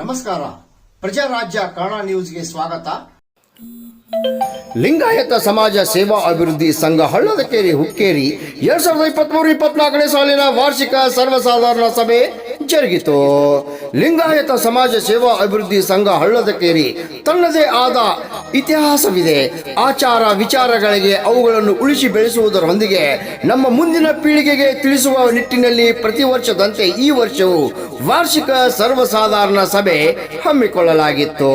ನಮಸ್ಕಾರ. ಪ್ರಜಾರಾಜ್ಯ ಕನ್ನಡ ನ್ಯೂಸ್ಗೆ ಸ್ವಾಗತ. ಲಿಂಗಾಯತ ಸಮಾಜ ಸೇವಾ ಅಭಿವೃದ್ಧಿ ಸಂಘ ಹಳ್ಳದಕೇರಿ, ಹುಕ್ಕೇರಿ ಎರಡ್ ಸಾವಿರದ ಇಪ್ಪತ್ಮೂರು ಇಪ್ಪತ್ನಾಲ್ಕನೇ ಸಾಲಿನ ವಾರ್ಷಿಕ ಸರ್ವಸಾಧಾರಣ ಸಭೆ ಜರುಗಿತು. ಲಿಂಗಾಯತ ಸಮಾಜ ಸೇವಾ ಅಭಿವೃದ್ಧಿ ಸಂಘ ಹಳ್ಳದಕೇರಿ ತನ್ನದೇ ಆದ ಇತಿಹಾಸವಿದೆ. ಆಚಾರ ವಿಚಾರಗಳಿಗೆ ಅವುಗಳನ್ನು ಉಳಿಸಿ ಬೆಳೆಸುವುದರೊಂದಿಗೆ ನಮ್ಮ ಮುಂದಿನ ಪೀಳಿಗೆಗೆ ತಿಳಿಸುವ ನಿಟ್ಟಿನಲ್ಲಿ ಪ್ರತಿ ವರ್ಷದಂತೆ ಈ ವರ್ಷವು ವಾರ್ಷಿಕ ಸರ್ವಸಾಧಾರಣ ಸಭೆ ಹಮ್ಮಿಕೊಳ್ಳಲಾಗಿತ್ತು.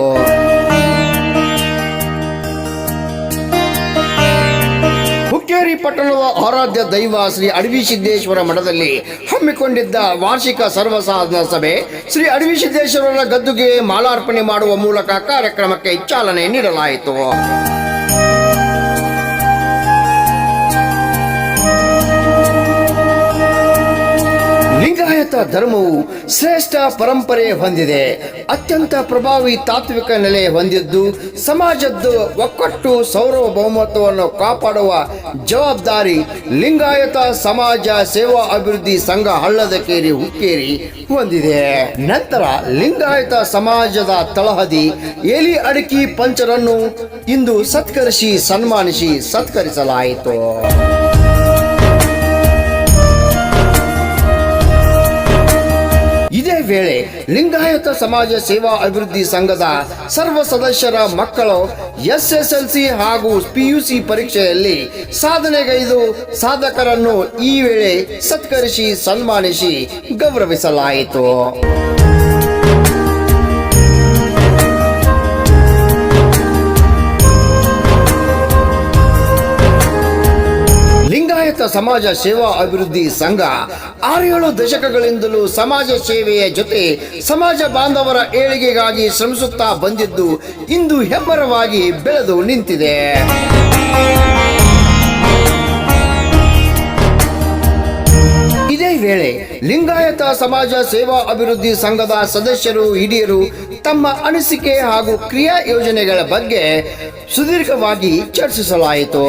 ಹುಕ್ಕೇರಿ ಪಟ್ಟಣದ ಆರಾಧ್ಯ ದೈವ ಶ್ರೀ ಅಡವಿ ಸಿದ್ದೇಶ್ವರ ಮಠದಲ್ಲಿ ಹಮ್ಮಿಕೊಂಡಿದ್ದ ವಾರ್ಷಿಕ ಸರ್ವಸಾಧನ ಸಭೆ, ಶ್ರೀ ಅಡವಿ ಸಿದ್ದೇಶ್ವರರ ಗದ್ದುಗೆ ಮಾಲಾರ್ಪಣೆ ಮಾಡುವ ಮೂಲಕ ಕಾರ್ಯಕ್ರಮಕ್ಕೆ ಚಾಲನೆ ನೀಡಲಾಯಿತು. ಲಿಂಗಾಯತ ಧರ್ಮವು ಶ್ರೇಷ್ಠ ಪರಂಪರೆ ಹೊಂದಿದೆ. ಅತ್ಯಂತ ಪ್ರಭಾವಿ ತಾತ್ವಿಕ ನೆಲೆ ಹೊಂದಿದ್ದು, ಸಮಾಜದ್ದು ಒಕ್ಕಟ್ಟು ಸಾರ್ವಭೌಮತ್ವವನ್ನು ಕಾಪಾಡುವ ಜವಾಬ್ದಾರಿ ಲಿಂಗಾಯತ ಸಮಾಜ ಸೇವಾ ಅಭಿವೃದ್ಧಿ ಸಂಘ ಹಳ್ಳದ ಕೇರಿ ಹುಕ್ಕೇರಿ ಹೊಂದಿದೆ. ನಂತರ ಲಿಂಗಾಯತ ಸಮಾಜದ ತಳಹದಿ ಎಲಿ ಅಡಕಿ ಪಂಚರನ್ನು ಇಂದು ಸತ್ಕರಿಸಿ ಸನ್ಮಾನಿಸಿ ಸತ್ಕರಿಸಲಾಯಿತು. ವೇಳೆ ಲಿಂಗಾಯತ ಸಮಾಜ ಸೇವಾ ಅಭಿವೃದ್ಧಿ ಸಂಘದ ಸರ್ವ ಸದಸ್ಯರ ಮಕ್ಕಳು ಎಸ್ಎಸ್ಎಲ್ಸಿ ಹಾಗೂ ಪಿಯುಸಿ ಪರೀಕ್ಷೆಯಲ್ಲಿ ಸಾಧನೆಗೈದು ಸಾಧಕರನ್ನು ಈ ವೇಳೆ ಸತ್ಕರಿಸಿ ಸನ್ಮಾನಿಸಿ ಗೌರವಿಸಲಾಯಿತು. ಲಿಂಗಾಯತ ಸಮಾಜ ಸೇವಾ ಅಭಿವೃದ್ಧಿ ಸಂಘ ಆರೇಳು ದಶಕಗಳಿಂದಲೂ ಸಮಾಜ ಸೇವೆಯ ಜೊತೆ ಸಮಾಜ ಬಾಂಧವರ ಏಳಿಗೆಗಾಗಿ ಶ್ರಮಿಸುತ್ತಾ ಬಂದಿದ್ದು ಇಂದು ಹೆಮ್ಮರವಾಗಿ ಬೆಳೆದು ನಿಂತಿದೆ. ವೇಳೆ ಲಿಂಗಾಯತ ಸಮಾಜ ಸೇವಾ ಅಭಿವೃದ್ಧಿ ಸಂಘದ ಸದಸ್ಯರು, ಹಿರಿಯರು ತಮ್ಮ ಅನಿಸಿಕೆ ಹಾಗೂ ಕ್ರಿಯಾ ಯೋಜನೆಗಳ ಬಗ್ಗೆ ಸುದೀರ್ಘವಾಗಿ ಚರ್ಚಿಸಲಾಯಿತು.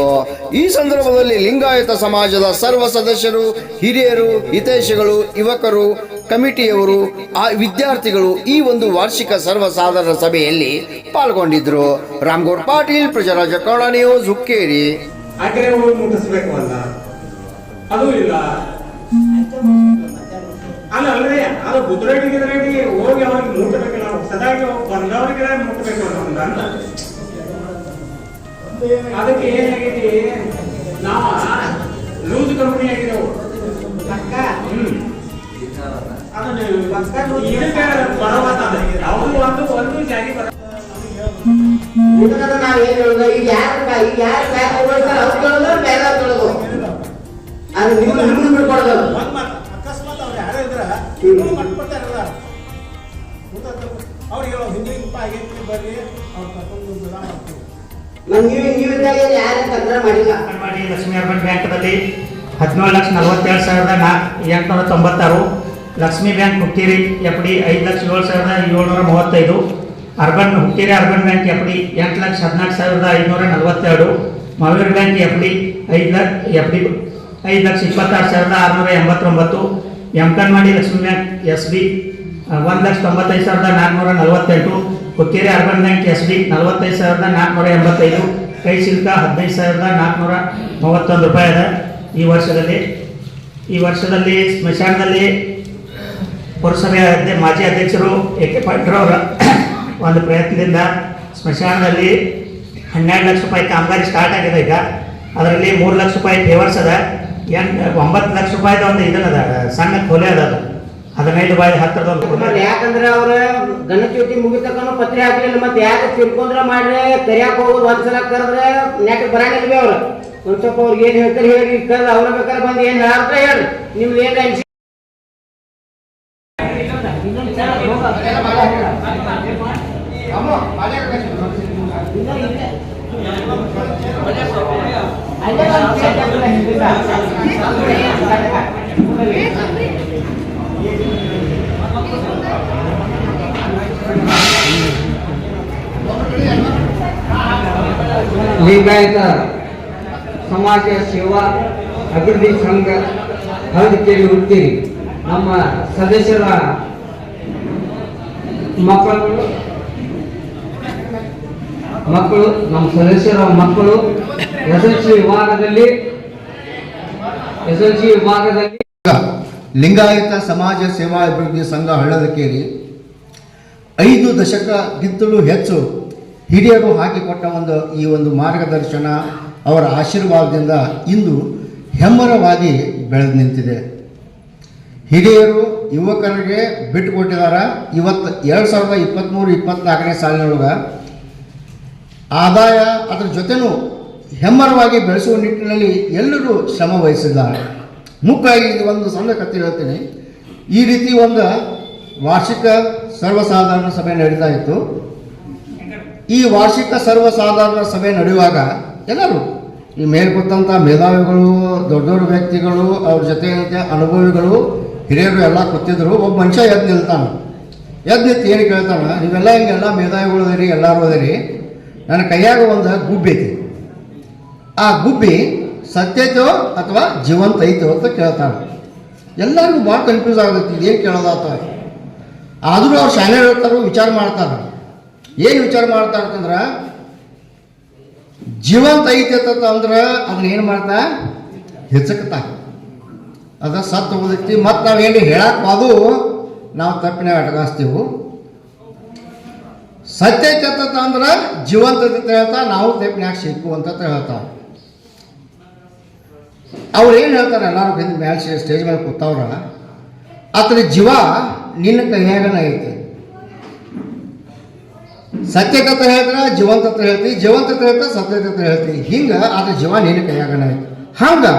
ಈ ಸಂದರ್ಭದಲ್ಲಿ ಲಿಂಗಾಯತ ಸಮಾಜದ ಸರ್ವ ಸದಸ್ಯರು, ಹಿರಿಯರು, ಹಿತೈಷಿಗಳು, ಯುವಕರು, ಕಮಿಟಿಯವರು, ಆ ವಿದ್ಯಾರ್ಥಿಗಳು ಈ ಒಂದು ವಾರ್ಷಿಕ ಸರ್ವಸಾಧಾರಣ ಸಭೆಯಲ್ಲಿ ಪಾಲ್ಗೊಂಡಿದ್ರು. ರಾಮ್ಗೌಡ್ ಪಾಟೀಲ್, ಪ್ರಜರಾಜ ನ್ಯೂಸ್, ಹುಕ್ಕೇರಿ. ಆಗ್ರಹವನ್ನು ಮುಟ್ಟಿಸಬೇಕು ಅಲ್ಲ. ಅದು ಇಲ್ಲ. ಅಲ್ಲ ಅಲ್ರಿ ಅದು ಗುದ್ರಡಿ ಗಿದ್ರಡಿ ಹೋಗಿ ಅವ್ರಿಗೆ ಮುಟ್ಟಬೇಕಲ್ಲ ಸದಾಗಿ ಬಂದವ್ರಿಗೆ ಮುಟ್ಟಬೇಕು ಅಂತ ಅದಕ್ಕೆ ಏನಾಗೈತಿ ನಾವ ಲೂಸ್ ಕಂಪನಿ ಆಗಿದೆವು ಅಕ್ಕ ಯಾವುದು ಒಂದು ಒಂದು ಜಾರಿ ಬರ ನಾವ್ ಏನ್ ಹೇಳೋದು? ಈಗ ಯಾರು ಈಗ ಯಾರು ಬ್ಯಾಗ್ ತಗೊಳ್ತಾರೆ ಅವ್ರು ಬೇರೆ ಅವ್ರು ಬಿಡ್ಕೊಡೋದು ಒಂದ್ ಮಾತು ಅಕಸ್ಮಾತ್ ಅವ್ರು ಯಾರೋ ಇದ್ರ ಇವ್ರು ಮಾಡ್ಕೊಡ್ತಾರಲ್ಲ ಅವ್ರಿಗೆ ಹೇಳೋ ಹಿಂದೆ ಹಿಂಗಪ್ಪ ಆಗೈತಿ ಬರ್ರಿ ಅವ್ರು ಕರ್ಕೊಂಡು ಬಿಡ ಮಾಡ್ತೀವಿ ನಮ್ ನೀವು ನೀವಿದ್ದಾಗ ಯಾರು ತಂತ್ರ ಮಾಡಿಲ್ಲ. ಲಕ್ಷ್ಮೀ ಅರ್ಬನ್ ಬ್ಯಾಂಕ್ನಲ್ಲಿ ಹದಿನೇಳು ಲಕ್ಷ ನಲವತ್ತೆರಡು ಸಾವಿರದ ನಾ ಎಂಟುನೂರ ತೊಂಬತ್ತಾರು. Lakshmi bank Hukkeri F D ಐದು ಲಕ್ಷ ಏಳು ಸಾವಿರದ ಏಳ್ನೂರ ಮೂವತ್ತೈದು. Urban Hukkeri urban bank F D ಎಂಟು ಲಕ್ಷ ಹದಿನಾಲ್ಕು ಸಾವಿರದ ಐದುನೂರ ನಲವತ್ತೆರಡು. ಮಹಾವೀರ್ ಬ್ಯಾಂಕ್ ಎಫ್ ಡಿ ಐದು ಲಕ್ಷ ಎಫ್ ಡಿ ಐದು ಲಕ್ಷ ಇಪ್ಪತ್ತಾರು ಸಾವಿರದ ಆರುನೂರ ಎಂಬತ್ತೊಂಬತ್ತು. ಎಂ ಎಮ್ಕನ್ವಾಡಿ ಲಕ್ಷ್ಮೀ ಬ್ಯಾಂಕ್ ಎಸ್ ಬಿ ಒಂದು ಲಕ್ಷ ತೊಂಬತ್ತೈದು ಸಾವಿರದ ನಾಲ್ಕುನೂರ ನಲವತ್ತೆಂಟು. Hukkeri urban bank S B, ನಲವತ್ತೈದು ಸಾವಿರದ ನಾಲ್ಕುನೂರ ಎಂಬತ್ತೈದು. ಕೈ ಶುಲ್ಕ ಹದಿನೈದು ಸಾವಿರದ ನಾಲ್ಕುನೂರ ಮೂವತ್ತೊಂದು ರೂಪಾಯಿ ಅದ ಈ ವರ್ಷದಲ್ಲಿ. ಈ ವರ್ಷದಲ್ಲಿ ಸ್ಮಶಾನದಲ್ಲಿ ಪುರಸಭೆಯ ಅಧ್ಯ- ಮಾಜಿ ಅಧ್ಯಕ್ಷರು ಎ ಕೆ ಪಾಟ್ರವರ ಒಂದು ಪ್ರಯತ್ನದಿಂದ ಸ್ಮಶಾನದಲ್ಲಿ ಹನ್ನೆರಡು ಲಕ್ಷ ರೂಪಾಯಿ ಕಾಮಗಾರಿ ಸ್ಟಾರ್ಟ್ ಆಗಿದೆ ಈಗ. ಅದರಲ್ಲಿ ಮೂರು ಲಕ್ಷ ರೂಪಾಯಿ ಫೇವರ್ಸ್ ಅದ. ಎಂಟು ಒಂಬತ್ತು ಲಕ್ಷ ರೂಪಾಯಿದ ಒಂದು ಇದನ್ನದ ಸಣ್ಣ ಕೊಲೆ ಅದ ಅದು. ಹದಿನೈದು ಬಾಯಿ ಹತ್ತಿರದ ಒಂದು ಯಾಕಂದ್ರೆ ಅವ್ರ ಗಣಚೋಟಿ ಮುಗಿತಕ್ಕನು ಪತ್ರೆ ಹಾಕಲಿಲ್ಲ ಮತ್ತೆ ಯಾಕೆ ತಿಳ್ಕೊಂಡ್ರ ಮಾಡ್ರೆ ಕರಿಯಾಕ ಹೋಗೋದು ಒಂದ್ಸಲ ಕರೆದ್ರೆ ನೆಟ್ ಬರಂಗಿಲ್ವೇ ಅವ್ರು. ಒಂದ್ ಸ್ವಲ್ಪ ಅವ್ರಿಗೆ ಏನ್ ಹೇಳ್ತಾರೆ ಹೇಳಿ ಕರೆದು ಅವ್ರ ಬೇಕಾದ್ರೆ ಬಂದು ಏನ್ ಹೇಳ್ತಾರೆ ಹೇಳಿ ನಿಮ್ಗೆ ಏನ್ ಅನ್ಸಿ ಲಿಂಗಾಯತ ಸಮಾಜ ಸೇವಾ ಅಭಿವೃದ್ಧಿ ಸಂಘ ಹಳದಿಕೇರಿ ಹುಡುಕೇರಿ ನಮ್ಮ ಸದಸ್ಯರ ಮಕ್ಕಳು ಮಕ್ಕಳು, ನಮ್ಮ ಸದಸ್ಯರ, ಮಕ್ಕಳು, ಎಸ್ ಎಲ್ ಸಿ ವಿಭಾಗದಲ್ಲಿ, ಎಸ್ ಎಲ್ ಸಿ ವಿಭಾಗದಲ್ಲಿ. ಲಿಂಗಾಯತ ಸಮಾಜ ಸೇವಾ ಅಭಿವೃದ್ಧಿ ಸಂಘ ಹಳ್ಳದಕೇರಿ ಐದು ದಶಕಕ್ಕಿಂತಲೂ ಹೆಚ್ಚು ಹಿರಿಯರು ಹಾಕಿಕೊಟ್ಟ ಒಂದು ಈ ಒಂದು ಮಾರ್ಗದರ್ಶನ ಅವರ ಆಶೀರ್ವಾದದಿಂದ ಇಂದು ಹೆಮ್ಮರವಾಗಿ ಬೆಳೆದು ನಿಂತಿದೆ. ಹಿರಿಯರು, ಯುವಕರಿಗೆ ಬಿಟ್ಟುಕೊಟ್ಟಿದ್ದಾರೆ. ಇವತ್ತು ಎರಡು ಸಾವಿರದ ಇಪ್ಪತ್ತ್ಮೂರು ಇಪ್ಪತ್ತ್ನಾಲ್ಕನೇ ಸಾಲಿನೊಳಗೆ ಆದಾಯ ಅದರ ಜೊತೆನೂ ಹೆಮ್ಮರವಾಗಿ ಬೆಳೆಸುವ ನಿಟ್ಟಿನಲ್ಲಿ ಎಲ್ಲರೂ ಶ್ರಮ ವಹಿಸಿದ್ದಾರೆ. ಮುಖ್ಯವಾಗಿ ಇದು ಒಂದು ಸಣ್ಣ ಕಥೆ ಹೇಳ್ತೀನಿ. ಈ ರೀತಿ ಒಂದು ವಾರ್ಷಿಕ ಸರ್ವಸಾಧಾರಣ ಸಭೆ ನಡೀತಾ ಇತ್ತು. ಈ ವಾರ್ಷಿಕ ಸರ್ವಸಾಧಾರಣ ಸಭೆ ನಡೆಯುವಾಗ ಎಲ್ಲರೂ ಈ ಮೇಲ್ಕೊತ್ತಂಥ ಮೇಧಾವಿಗಳು, ದೊಡ್ಡ ದೊಡ್ಡ ವ್ಯಕ್ತಿಗಳು, ಅವ್ರ ಜೊತೆ ಅನುಭವಿಗಳು, ಹಿರಿಯರು ಎಲ್ಲ ಕೂತಿದ್ರು. ಒಬ್ಬ ಮನುಷ್ಯ ಎದ್ದು ನಿಲ್ತಾನೆ. ಎದ್ದು ನಿಂತು ಏನು ಕೇಳ್ತಾನೆ? ನೀವೆಲ್ಲ ಹಿಂಗೆಲ್ಲ ಮೇಧಾವಿಗಳು ಅದಿರಿ, ಎಲ್ಲರೂ ಅದಿರಿ. ನನ್ನ ಕೈಯಾಗ ಒಂದು ಗುಬ್ಬಿ ಐತಿ. ಆ ಗುಬ್ಬಿ ಸತ್ಯೈತೋ ಅಥವಾ ಜೀವಂತ ಐತೋ ಅಂತ ಕೇಳ್ತಾಳೆ. ಎಲ್ಲರಿಗೂ ಭಾಳ ಕನ್ಫ್ಯೂಸ್ ಏನು ಇದೇನು ಅಥವಾ ಆದರೂ ಅವ್ರು ಶಾಲೆ ಹೇಳ್ತಾರೋ ವಿಚಾರ ಮಾಡ್ತಾರೆ. ಏನು ವಿಚಾರ ಮಾಡ್ತಾರೆ ಅಂತಂದ್ರೆ, ಜೀವಂತ ಐತೆ ಅಂತಂದ್ರೆ ಅದನ್ನ ಏನು ಮಾಡ್ತಾ? ಹೆಚ್ಚಕತ್ತ. ಅದ ಸತ್ತು ಹೋದೈತಿ ಮತ್ತು ನಾವೇನು ಹೇಳಕ್ಕೆ ಅದು ನಾವು ತಪ್ಪಿನ ಅಟಗಾಸ್ತೀವಿ ಸತ್ಯ ಚತತ ಅಂದ್ರೆ ಜೀವಂತ ಅಂತ ಹೇಳ್ತಾ ನಾವು ತಪ್ಪಿನಾಗ ಸಿಕ್ಕು ಅಂತ ಹೇಳ್ತಾವ ಅವ್ರು ಏನು ಹೇಳ್ತಾರೆ? ಎಲ್ಲರೂ ಬಂದು ಮ್ಯಾಲೆ ಸ್ಟೇಜ್ ಮೇಲೆ ಕೂತವ್ರ ಆತನ ಜೀವ ನಿನ್ನ ಕೈಯಾಗನ ಐತಿ. ಸತ್ಯಕತೆ ಹೇಳಿದ್ರೆ ಜೀವಂತತೆ ಹೇಳ್ತಿ. ಜೀವಂತತೆ ಹೇಳ್ತಾ ಸತ್ಯಕತೆ ಹೇಳ್ತಿ. ಹಿಂಗೆ ಆತ ಜೀವ ನಿನ್ನ ಕೈಯಾಗನ ಐತಿ. ಹಂಗೆ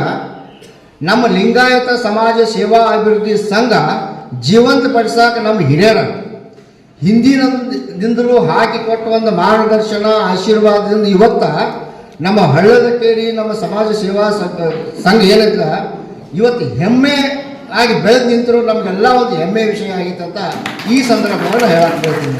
ನಮ್ಮ ಲಿಂಗಾಯತ ಸಮಾಜ ಸೇವಾ ಅಭಿವೃದ್ಧಿ ಸಂಘ ಜೀವಂತ ಪಡಿಸಾಕ ನಮ್ಮ ಹಿರಿಯರ ಹಿಂದಿನದಿಂದಲೂ ಹಾಕಿಕೊಟ್ಟ ಒಂದು ಮಾರ್ಗದರ್ಶನ, ಆಶೀರ್ವಾದದಿಂದ ಇವತ್ತ ನಮ್ಮ ಹಳ್ಳದ ಕೇರಿ ನಮ್ಮ ಸಮಾಜ ಸೇವಾ ಸಂಘ ಏನೈತಲ್ಲ ಇವತ್ತು ಹೆಮ್ಮೆ ಆಗಿ ಬೆಳೆದು ನಿಂತರೂ ನಮಗೆಲ್ಲ ಒಂದು ಹೆಮ್ಮೆ ವಿಷಯ ಆಗಿತ್ತಂತ ಈ ಸಂದರ್ಭವನ್ನು ಹೇಳಕ್ಕೆ ಹೇಳ್ತೀನಿ